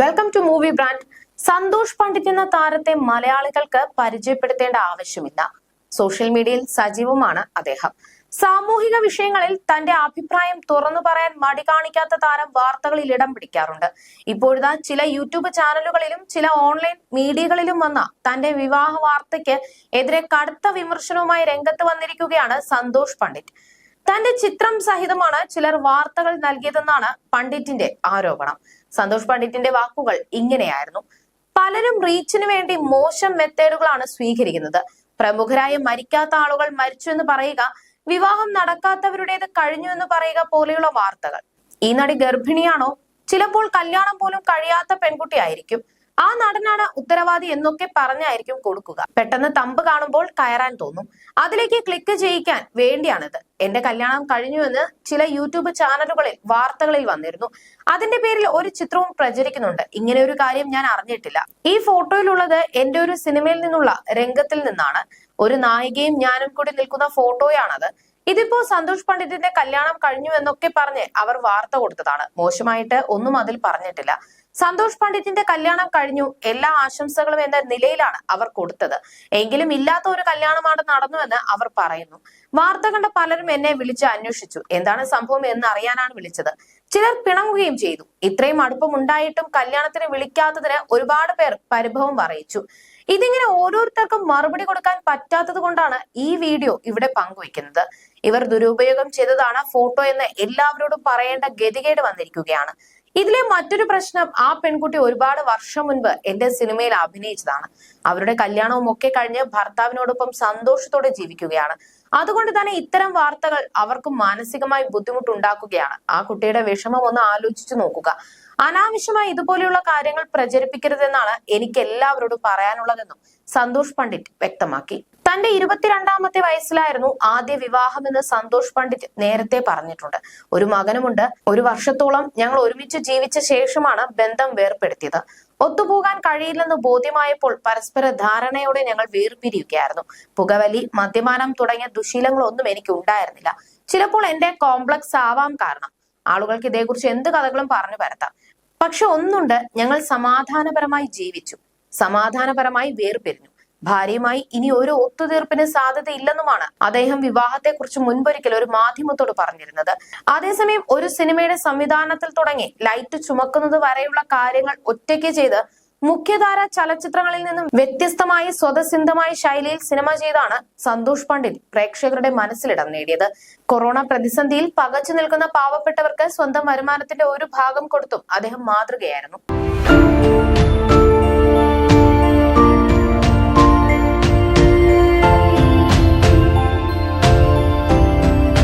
Welcome to movie brand Santhosh Pandit എന്ന താരത്തെ മലയാളികൾക്ക് പരിചയപ്പെടുത്തേണ്ട ആവശ്യമില്ല. സോഷ്യൽ മീഡിയയിൽ സജീവമാണ് അദ്ദേഹം. സാമൂഹിക വിഷയങ്ങളിൽ തന്റെ അഭിപ്രായം തുറന്നു പറയാൻ മടി കാണിക്കാത്ത താരം വാർത്തകളിൽ ഇടം പിടിക്കാറുണ്ട്. ഇപ്പോഴത്തെ ചില യൂട്യൂബ് ചാനലുകളിലും ചില ഓൺലൈൻ മീഡിയകളിലും വന്ന തന്റെ വിവാഹ വാർത്തയ്ക്ക് എതിരെ കടുത്ത വിമർശനവുമായി രംഗത്ത് വന്നിരിക്കുകയാണ് സന്തോഷ് പണ്ഡിറ്റ്. തന്റെ ചിത്രം സഹിതമാണ് ചിലർ വാർത്തകൾ നൽകിയതെന്നാണ് പണ്ഡിറ്റിന്റെ ആരോപണം. സന്തോഷ് പണ്ഡിറ്റിന്റെ വാക്കുകൾ ഇങ്ങനെയായിരുന്നു. പലരും റീച്ചിന് വേണ്ടി മോശം മെത്തേഡുകളാണ് സ്വീകരിക്കുന്നത്. പ്രമുഖരായ മരിക്കാത്ത ആളുകൾ മരിച്ചു എന്ന് പറയുക വിവാഹം നടക്കാത്തവരുടേത് കഴിഞ്ഞു എന്ന് പറയുക പോലെയുള്ള വാർത്തകൾ. ഈ നടി ഗർഭിണിയാണോ? ചിലപ്പോൾ കല്യാണം പോലും കഴിയാത്ത പെൺകുട്ടിയായിരിക്കും. ആ നടനാണ് ഉത്തരവാദി എന്നൊക്കെ പറഞ്ഞായിരിക്കും കൊടുക്കുക. പെട്ടെന്ന് തമ്പ് കാണുമ്പോൾ കയറാൻ തോന്നും. അതിലേക്ക് ക്ലിക്ക് ചെയ്യിക്കാൻ വേണ്ടിയാണിത്. എന്റെ കല്യാണം കഴിഞ്ഞുവെന്ന് ചില യൂട്യൂബ് ചാനലുകളിൽ വാർത്തകളിൽ വന്നിരുന്നു. അതിന്റെ പേരിൽ ഒരു ചിത്രവും പ്രചരിക്കുന്നുണ്ട്. ഇങ്ങനെ ഒരു കാര്യം ഞാൻ അറിഞ്ഞിട്ടില്ല. ഈ ഫോട്ടോയിലുള്ളത് എന്റെ ഒരു സിനിമയിൽ നിന്നുള്ള രംഗത്തിൽ നിന്നാണ്. ഒരു നായികയും ഞാനും കൂടി നിൽക്കുന്ന ഫോട്ടോയാണത്. ഇതിപ്പോ സന്തോഷ് പണ്ഡിറ്റിന്റെ കല്യാണം കഴിഞ്ഞു എന്നൊക്കെ പറഞ്ഞ് അവർ വാർത്ത കൊടുത്തതാണ്. മോശമായിട്ട് ഒന്നും അതിൽ പറഞ്ഞിട്ടില്ല. സന്തോഷ് പണ്ഡിറ്റിന്റെ കല്യാണം കഴിഞ്ഞു. എല്ലാ ആശംസകളും എന്ന നിലയിലാണ് അവർ കൊടുത്തത്. എങ്കിലും ഇല്ലാത്ത ഒരു കല്യാണമാണ് നടന്നുവെന്ന് അവർ പറയുന്നു. വാർത്ത കണ്ട പലരും എന്നെ വിളിച്ച് അന്വേഷിച്ചു. എന്താണ് സംഭവം എന്ന് അറിയാനാണ് വിളിച്ചത്. ചിലർ പിണങ്ങുകയും ചെയ്തു. ഇത്രയും അടുപ്പം ഉണ്ടായിട്ടും കല്യാണത്തിന് വിളിക്കാത്തതിന് ഒരുപാട് പേർ പരിഭവം പറയിച്ചു. ഇതിങ്ങനെ ഓരോരുത്തർക്കും മറുപടി കൊടുക്കാൻ പറ്റാത്തത് കൊണ്ടാണ് ഈ വീഡിയോ ഇവിടെ പങ്കുവയ്ക്കുന്നത്. ഇവർ ദുരുപയോഗം ചെയ്തതാണ് ഫോട്ടോ എന്ന് എല്ലാവരോടും പറയേണ്ട ഗതികേട് വന്നിരിക്കുകയാണ്. ഇതിലെ മറ്റൊരു പ്രശ്നം ആ പെൺകുട്ടി ഒരുപാട് വർഷം മുൻപ് എന്റെ സിനിമയിൽ അഭിനയിച്ചതാണ്. അവരുടെ കല്യാണവും ഒക്കെ കഴിഞ്ഞ് ഭർത്താവിനോടൊപ്പം സന്തോഷത്തോടെ ജീവിക്കുകയാണ്. അതുകൊണ്ട് തന്നെ ഇത്തരം വാർത്തകൾ അവർക്ക് മാനസികമായി ബുദ്ധിമുട്ടുണ്ടാക്കുകയാണ്. ആ കുട്ടിയുടെ വിഷമം ഒന്ന് ആലോചിച്ചു നോക്കുക. അനാവശ്യമായി ഇതുപോലെയുള്ള കാര്യങ്ങൾ പ്രചരിപ്പിക്കരുതെന്നാണ് എനിക്ക് എല്ലാവരോടും പറയാനുള്ളതെന്നും സന്തോഷ് പണ്ഡിറ്റ് വ്യക്തമാക്കി. തന്റെ ഇരുപത്തിരണ്ടാമത്തെ വയസ്സിലായിരുന്നു ആദ്യ വിവാഹം എന്ന് സന്തോഷ് പണ്ഡിറ്റ് നേരത്തെ പറഞ്ഞിട്ടുണ്ട്. ഒരു മകനുമുണ്ട്. ഒരു വർഷത്തോളം ഞങ്ങൾ ഒരുമിച്ച് ജീവിച്ച ശേഷമാണ് ബന്ധം വേർപ്പെടുത്തിയത്. ഒത്തുപോകാൻ കഴിയില്ലെന്ന് ബോധ്യമായപ്പോൾ പരസ്പര ധാരണയോടെ ഞങ്ങൾ വേർപിരിയുകയായിരുന്നു. പുകവലി മദ്യപാനം തുടങ്ങിയ ദുശീലങ്ങളൊന്നും എനിക്ക് ഉണ്ടായിരുന്നില്ല. ചിലപ്പോൾ എന്റെ കോംപ്ലക്സ് ആവാം കാരണം. ആളുകൾക്ക് ഇതേക്കുറിച്ച് എന്ത് കഥകളും പറഞ്ഞു പരത്താം. പക്ഷെ ഒന്നുണ്ട് ഞങ്ങൾ സമാധാനപരമായി ജീവിച്ചു. സമാധാനപരമായി വേർപിരിഞ്ഞു. ഭാര്യയുമായി ഇനി ഒരു ഒത്തുതീർപ്പിന് സാധ്യതയില്ലെന്നുമാണ് അദ്ദേഹം വിവാഹത്തെക്കുറിച്ച് മുൻപൊരിക്കൽ ഒരു മാധ്യമത്തോട് പറഞ്ഞിരുന്നത്. അതേസമയം ഒരു സിനിമയുടെ സംവിധാനത്തിൽ തുടങ്ങി ലൈറ്റ് ചുമക്കുന്നത് വരെയുള്ള കാര്യങ്ങൾ ഒറ്റയ്ക്ക് ചെയ്ത് മുഖ്യധാര ചലച്ചിത്രങ്ങളിൽ നിന്നും വ്യത്യസ്തമായി സ്വതസിദ്ധമായ ശൈലിയിൽ സിനിമ ചെയ്താണ് സന്തോഷ് പണ്ഡിറ്റ് പ്രേക്ഷകരുടെ മനസ്സിലിടം നേടിയത്. കൊറോണ പ്രതിസന്ധിയിൽ പകച്ചു നിൽക്കുന്ന പാവപ്പെട്ടവർക്ക് സ്വന്തം വരുമാനത്തിന്റെ ഒരു ഭാഗം കൊടുത്തും അദ്ദേഹം മാതൃകയായിരുന്നു.